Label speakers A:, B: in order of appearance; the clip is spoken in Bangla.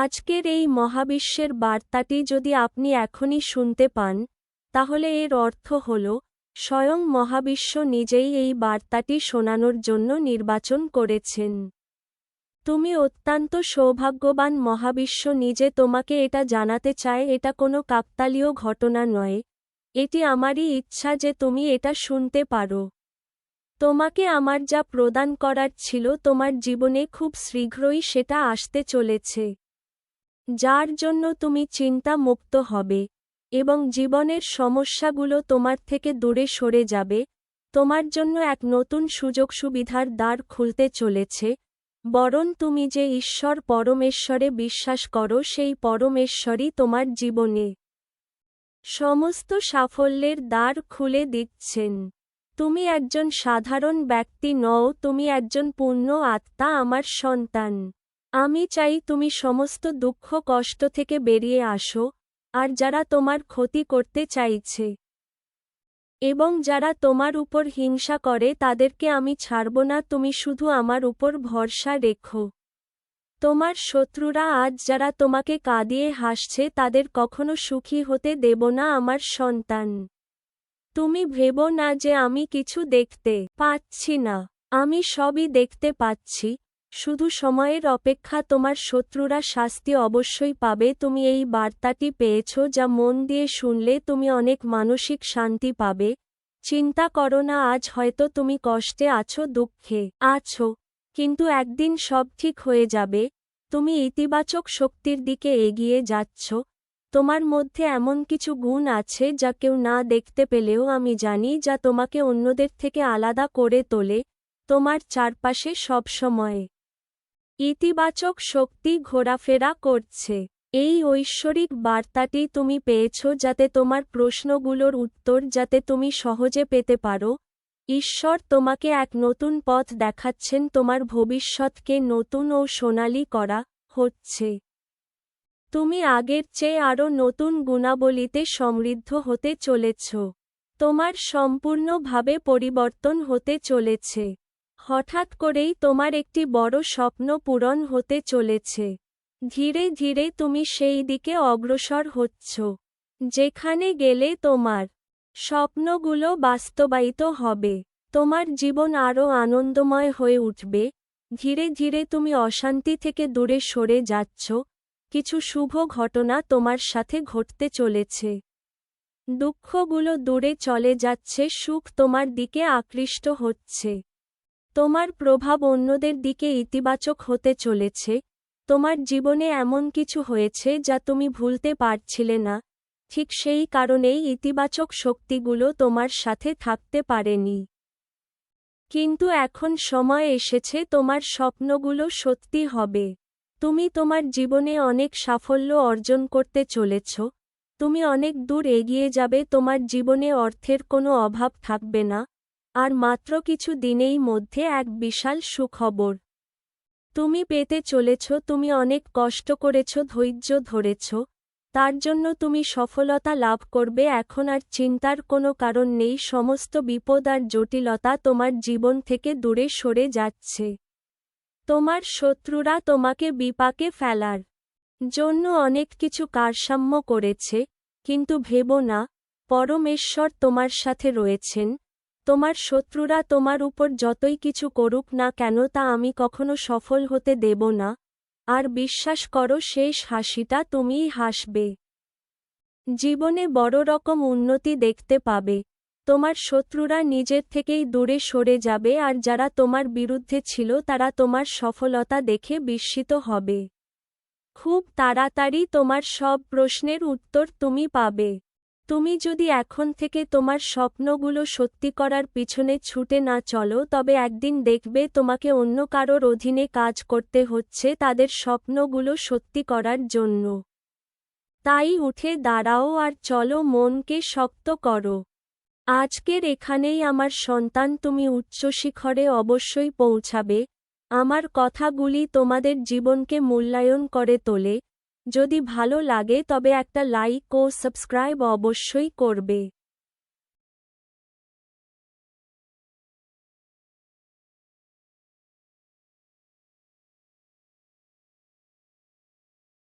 A: আজকের এই মহাবিশ্বের বার্তাটি যদি আপনি এখনই শুনতে পান, তাহলে এর অর্থ হল, স্বয়ং মহাবিশ্ব নিজেই এই বার্তাটি শোনানোর জন্য নির্বাচন করেছেন। তুমি অত্যন্ত সৌভাগ্যবান মহাবিশ্ব নিজে তোমাকে এটা জানাতে চায়, এটা কোনো কাকতালীয় ঘটনা নয়। এটি আমারই ইচ্ছা যে তুমি এটা শুনতে পারো। তোমাকে আমার যা প্রদান করার ছিল তোমার জীবনে খুব শীঘ্রই সেটা আসতে চলেছে। যার জন্য তুমি চিন্তা মুক্ত হবে, এবং জীবনের সমস্যাগুলো তোমার থেকে দূরে সরে যাবে, তোমার জন্য এক নতুন সুযোগ সুবিধার দ্বার খুলতে চলেছে, বরং তুমি যে ঈশ্বর পরমেশ্বরে বিশ্বাস করো সেই পরমেশ্বরই তোমার জীবনে সমস্ত সাফল্যের দ্বার খুলে দিচ্ছেন। তুমি একজন সাধারণ ব্যক্তি নও, তুমি একজন পূর্ণ আত্মা আমার সন্তান। আমি চাই তুমি সমস্ত দুঃখ কষ্ট থেকে বেরিয়ে আসো, আর যারা তোমার ক্ষতি করতে চাইছে এবং যারা তোমার উপর হিংসা করে তাদেরকে আমি ছাড়ব না, তুমি শুধু আমার উপর ভরসা রেখো। তোমার শত্রুরা আজ যারা তোমাকে কাঁদিয়ে হাসছে, তাদের কখনো সুখী হতে দেব না আমার সন্তান। তুমি ভেব না যে আমি কিছু দেখতে পাচ্ছি না। আমি সবই দেখতে পাচ্ছি। শুধু সময়ের অপেক্ষা তোমার শত্রুরা শাস্তি অবশ্যই পাবে। তুমি এই বার্তাটি পেয়েছ যা মন দিয়ে শুনলে তুমি অনেক মানসিক শান্তি পাবে। চিন্তা করো না, আজ হয়তো তুমি কষ্টে আছো, দুঃখে আছো, কিন্তু একদিন সব ঠিক হয়ে যাবে। তুমি ইতিবাচক শক্তির দিকে এগিয়ে যাচ্ছ। তোমার মধ্যে এমন কিছু গুণ আছে যা কেউ না দেখতে পেলেও আমি জানি, যা তোমাকে অন্যদের থেকে আলাদা করে তোলে। তোমার চারপাশে সবসময় ইতিবাচক শক্তি ঘোরাফেরা করছে। এই ঐশ্বরিক বার্তাটি তুমি পেয়েছ যাতে তোমার প্রশ্নগুলোর উত্তর যাতে তুমি সহজে পেতে পারো। ঈশ্বর তোমাকে এক নতুন পথ দেখাচ্ছেন, তোমার ভবিষ্যৎকে নতুন ও সোনালি করা হচ্ছে। তুমি আগের চেয়ে আরও নতুন গুণাবলীতে সমৃদ্ধ হতে চলেছ। তোমার সম্পূর্ণভাবে পরিবর্তন হতে চলেছে। হঠাৎ করেই তোমার একটি বড় স্বপ্ন পূরণ হতে চলেছে। ধীরে ধীরে তুমি সেই দিকে অগ্রসর হচ্ছ, যেখানে গেলে তোমার স্বপ্নগুলো বাস্তবায়িত হবে, তোমার জীবন আরও আনন্দময় হয়ে উঠবে। ধীরে ধীরে তুমি অশান্তি থেকে দূরে সরে যাচ্ছ, কিছু শুভ ঘটনা তোমার সাথে ঘটতে চলেছে। দুঃখগুলো দূরে চলে যাচ্ছে, সুখ তোমার দিকে আকৃষ্ট হচ্ছে। তোমার প্রভাব অন্যদের দিকে ইতিবাচক হতে চলেছে, তোমার জীবনে এমন কিছু হয়েছে যা তুমি ভুলতে পারছিলে না, ঠিক সেই কারণেই ইতিবাচক শক্তিগুলো তোমার সাথে থাকতে পারেনি। কিন্তু এখন সময় এসেছে তোমার স্বপ্নগুলো সত্যি হবে। তুমি তোমার জীবনে অনেক সাফল্য অর্জন করতে চলেছ, তুমি অনেক দূর এগিয়ে যাবে, তোমার জীবনে অর্থের কোনো অভাব থাকবে না আর মাত্র কিছু দিনেই মধ্যে এক বিশাল সুখবর। তুমি পেতে চলেছ, তুমি অনেক কষ্ট করেছ, ধৈর্য ধরেছ, তার জন্য তুমি সফলতা লাভ করবে, এখন আর চিন্তার কোনো কারণ নেই, সমস্ত বিপদ আর জটিলতা তোমার জীবন থেকে দূরে সরে যাচ্ছে। তোমার শত্রুরা তোমাকে বিপাকে ফেলার জন্য অনেক কিছু কারসাম্য করেছে, কিন্তু ভেব না, পরমেশ্বর তোমার সাথে রয়েছেন তোমার শত্রুরা তোমার উপর যতই কিছু করুক না কেন তা আমি কখনো সফল হতে দেব না। আর বিশ্বাস করো, শেষ হাসিটা তুমিই হাসবে। জীবনে বড় রকম উন্নতি দেখতে পাবে। তোমার শত্রুরা নিজের থেকেই দূরে সরে যাবে, আর যারা তোমার বিরুদ্ধে ছিল তারা তোমার সফলতা দেখে বিস্মিত হবে। খুব তাড়াতাড়ি তোমার সব প্রশ্নের উত্তর তুমি পাবে। তুমি যদি এখন থেকে তোমার স্বপ্নগুলো সত্যি করার পিছনে ছুটে না চলো, তবে একদিন দেখবে তোমাকে অন্য কারোর অধীনে কাজ করতে হচ্ছে তাদের স্বপ্নগুলো সত্যি করার জন্য। তাই উঠে দাঁড়াও আর চলো মনকে শক্ত করো। আজকের এখানেই আমার সন্তান তুমি উচ্চ শিখরে অবশ্যই পৌঁছাবে। আমার কথাগুলি তোমাদের জীবনকে মূল্যায়ন করে তোলে। যদি ভালো লাগে তবে একটা লাইক ও সাবস্ক্রাইব অবশ্যই করবে।